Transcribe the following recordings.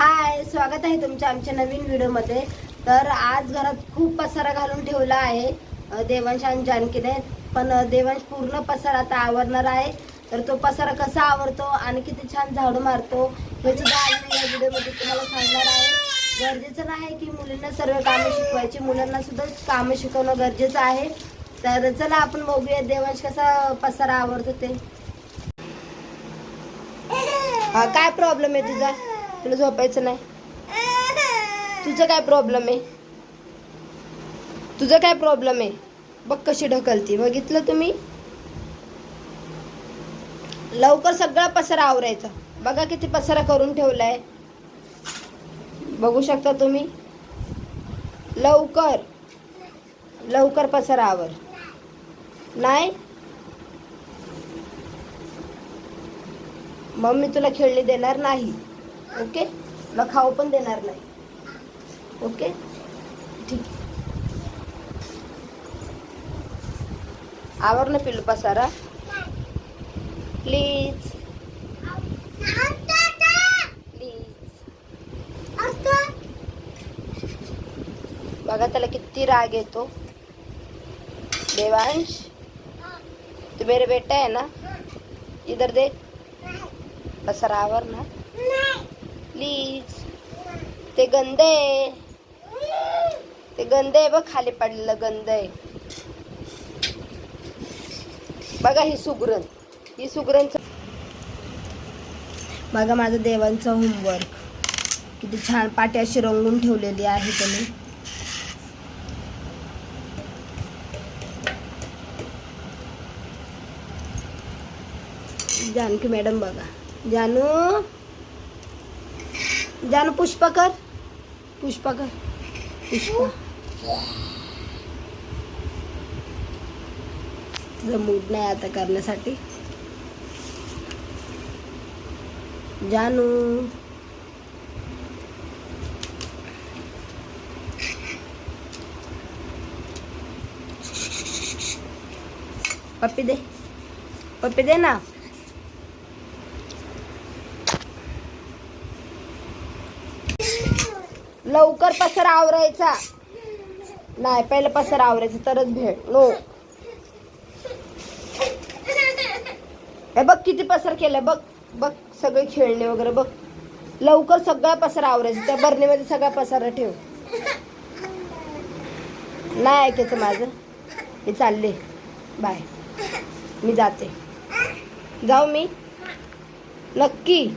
हाय स्वागत आहे तुमच्या आमच्या नवीन व्हिडिओमध्ये. तर आज घरात खूप पसारा घालून ठेवला आहे देवांश आणि जानकीने. पण देवांश पूर्ण पसारा आता आवरणार आहे. तर तो पसारा कसा आवरतो आणि किती छान झाडू मारतो हे सुद्धा आज मी या व्हिडिओमध्ये तुम्हाला सांगणार आहे. गरजेचं नाही की मुलींना सर्व कामं शिकवायची मुलांना सुद्धा कामं शिकवणं गरजेचं आहे. तर चला आपण बघूया देवांश कसा पसारा आवडतो ते. काय प्रॉब्लेम आहे तुझा? तुला झोपायचं नाही. तुझं काय प्रॉब्लेम आहे? तुझं काय प्रॉब्लेम आहे? बघ कशी ढकलती. बघितलं तुम्ही? लवकर सगळा पसारा आवरायचा. बघा किती पसारा करून ठेवलाय. बघू शकता तुम्ही? लवकर. लवकर पसारा आवर. नाही? मग मी तुला खेळणी देणार नाही. ओके? तुला खाऊ पण देणार नाही. ओके? ठीक. आहे. आवर ना पिल्लू पसारा? प्लीज प्लीज बघा त्याला किती राग येतो. देवांश. तू मेरे बेटा आहे ना? इधर देख पसारा आवर ना प्लीज. ते गंद आहे. ते गंद आहे बघ खाली पडलेलं गंद आहे. बघा ही सुगरण. ही सुगरणच बघा माझं देवांचं होमवर्क किती छान पाटी अशी रंगून ठेवलेली आहे त्यांनी. जानकी मॅडम बघा. जानू? जानू पुष्पा कर. पुष्पा कर. पुष्पा. तुझा मूड नाही आता करण्यासाठी. जानू. पप्पी दे. पप्पी दे ना. लवकर पसर आवरायचा. नाही पहिलं पसर आवरायचं तरच भेट. नो. हे बघ किती पसर केलं बघ बघ सगळे खेळणे वगैरे बघ. लवकर सगळा पसर आवरायचं त्या बरणीमध्ये सगळा पसारा ठेव. नाही ऐकायचं माझं. मी चालले. बाय. मी जाते. जाऊ मी? नक्की.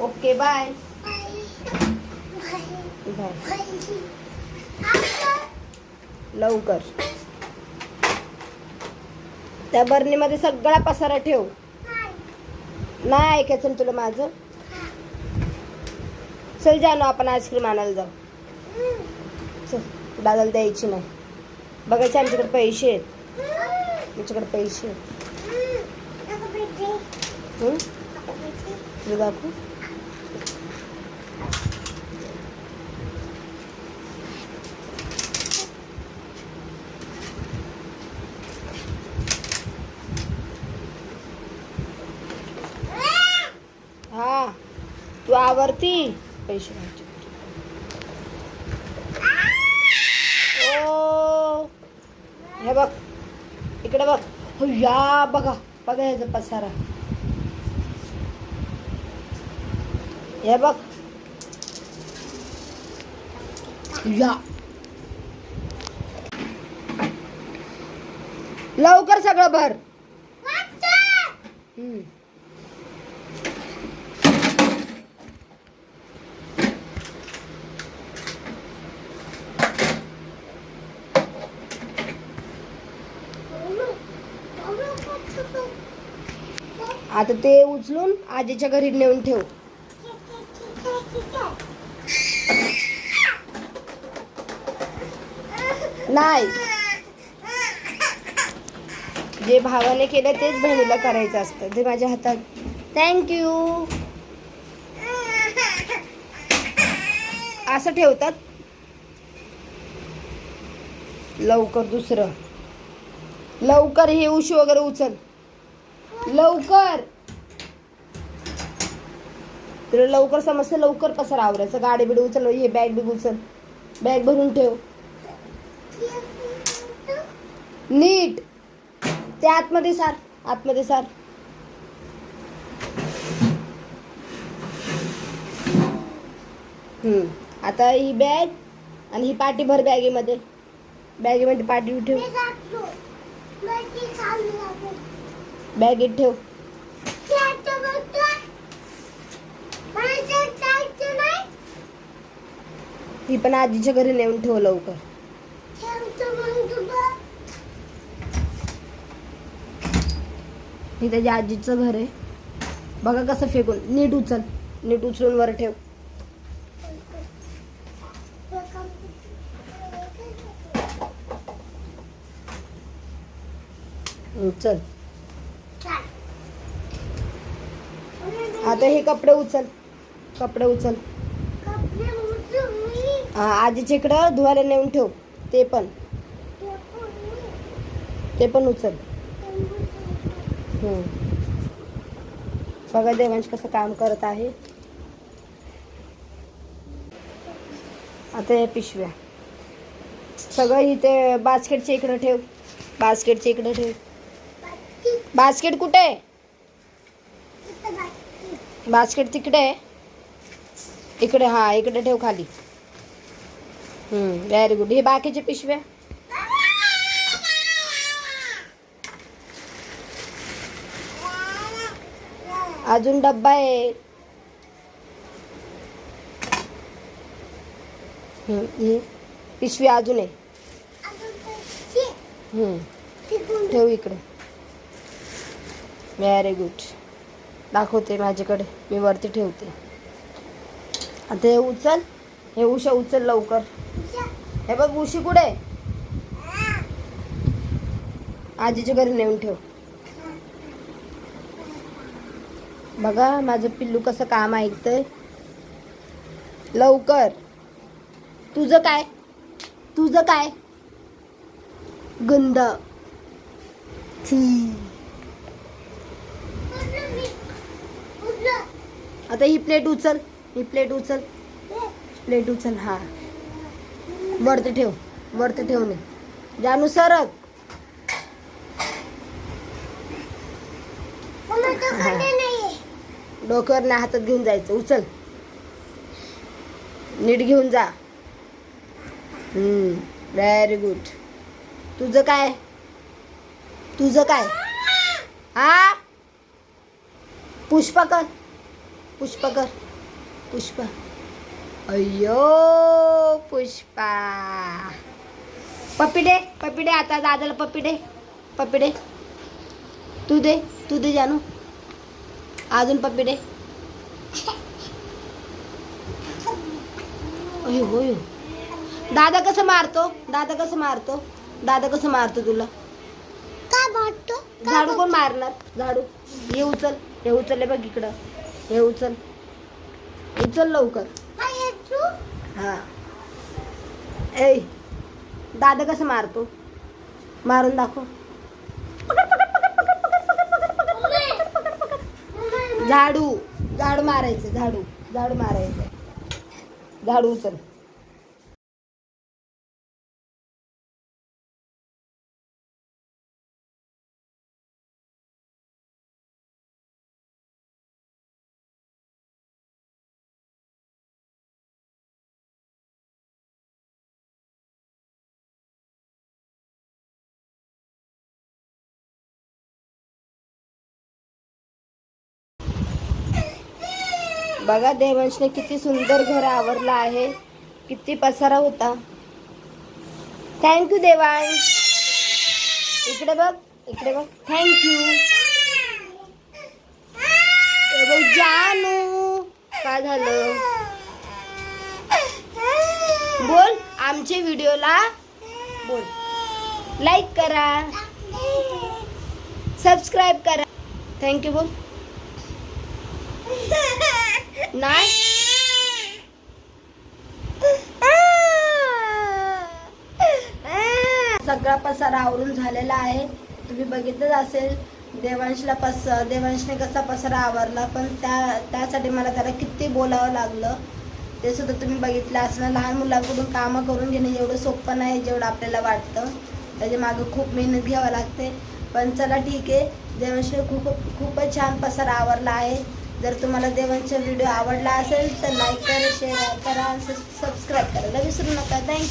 Okay bye. बाय लवकर. त्या बरणीमध्ये सगळा पसारा ठेव. नाही ऐकायचं ना तुला माझं? चल जा ना आपण आईस्क्रीम आणायला जाऊ. चल दादाला द्यायची नाही. बघायचे आमच्याकडे पैसे आहेत. आमच्याकडे पैसे आहेत. दाखवू? तू पैसे ओ हे बघ. इकडे बघ. या बघा. बघा ह्याचा पसारा. हे बघ. या. लवकर सगळं भर. हम्म. आता ते उचलून आजीच्या घरी नेऊन ठेव. नाही. जे भावाने केलं तेच बहिणीला करायचं असतं. ते माझ्या हातात. थँक्यू असं ठेवतात. लवकर दुसरं. लवकर हे उशी वगैरे उचल. लवकर. तुला लवकर समजतं लवकर पसारा आवरायचं गाडी बिडी उचल हे बॅग बिग उचल. बॅग भरून ठेव. नीट. ते आतमध्ये सार आतमध्ये सार. हम्म. आता ही बॅग आणि ही पाठी भर बॅगेमध्ये बॅगेमध्ये पाठी ठेव. बॅगेत ठेव. ती पण आजीच्या घरी नेऊन ठेव लवकर. हे त्याच्या आजीचं घर आहे. बघा कसं फेकून. नीट उचल. नीट उचलून वर ठेव. उचल. आता हे कपडे उचल. कपडे उचल. हा आजीच्या इकडं धुवायला नेऊन ठेव. ते पण. ते पण उचल. बघा देवांश कसं काम करत आहे. आता या पिशव्या. सगळं इथे बास्केटच्या इकडं ठेव. बास्केटच्या इकडं ठेव. बास्केट. कुठे? आहे बास्केट तिकडे आहे. इकडे हा इकडे ठेव खाली. व्हेरी गुड हे बाकीचे पिशव्या? अजून डब्बा आहे. पिशवी अजून आहे. ठेव इकडे. व्हेरी गुड दाखवते माझ्याकडे. मी वरती ठेवते. आता हे उचल. हे उशा उचल लवकर. हे बघ उशी कुठे आजीच्या घरी नेऊन ठेव. बघा माझं पिल्लू कसं काम ऐकतंय. लवकर. तुझं काय? तुझं काय? गंध. थी आता ही प्लेट उचल ही प्लेट उचल. प्लेट उचल हा. वरती ठेव वरती ठेव ने जानू सरक डोक्यावर नाही हातात घेऊन जायचं. उचल. नीट घेऊन जा. व्हेरी गुड तुझं काय? तुझं काय? हा? पुष्पा कर पुष्पा कर पुष्पा. अय्यो पुष्पा. पप्पी दे पप्पी दे आता दादाला पप्पी दे पप्पी दे तू दे तू दे जानू. अजून पप्पी दे अयो होय दादा कसं मारतो? दादा कसं मारतो? दादा कसं मारतो तुला? झाडू कोण मारणार? झाडू. हे उचल हे उचल हे बघ इकडं. हे उचल. उचल लवकर. हा ए दादा कसं मारतो? मारून दाखव. झाडू झाडू मारायचं झाडू झाडू मारायचं. झाडू उचल. बघा देवांशने किती सुंदर घर आवरलं आहे. किती पसारा होता. Thank you Devansh. इकडे बघ इकडे बघ. थँक्यू जानू. काय झालं? बोल आमच्या व्हिडिओला. बोल. लाईक करा. सबस्क्राईब करा. थँक्यू बोल. नाही. सगळा पसारा आवरून झालेला आहे. तुम्ही बघितलंच असेल देवांशला पस देवांशने कसा पसारा आवरला पण त्या त्यासाठी मला त्याला किती बोलावं लागलं. ते सुद्धा तुम्ही बघितलं असणार लहान मुलांकडून कामं करून घेणे एवढं सोपं नाही जेवढं आपल्याला वाटतं. त्याच्या मागं खूप मेहनत घ्यावं लागते. पण चला ठीक आहे. देवांशने खूप खूपच छान पसारा आवरला आहे. जर तुम्हाला देवांचा व्हिडिओ आवडला असेल तर लाईक करा शेअर करा सबस्क्राईब करायला विसरू नका. थँक्यू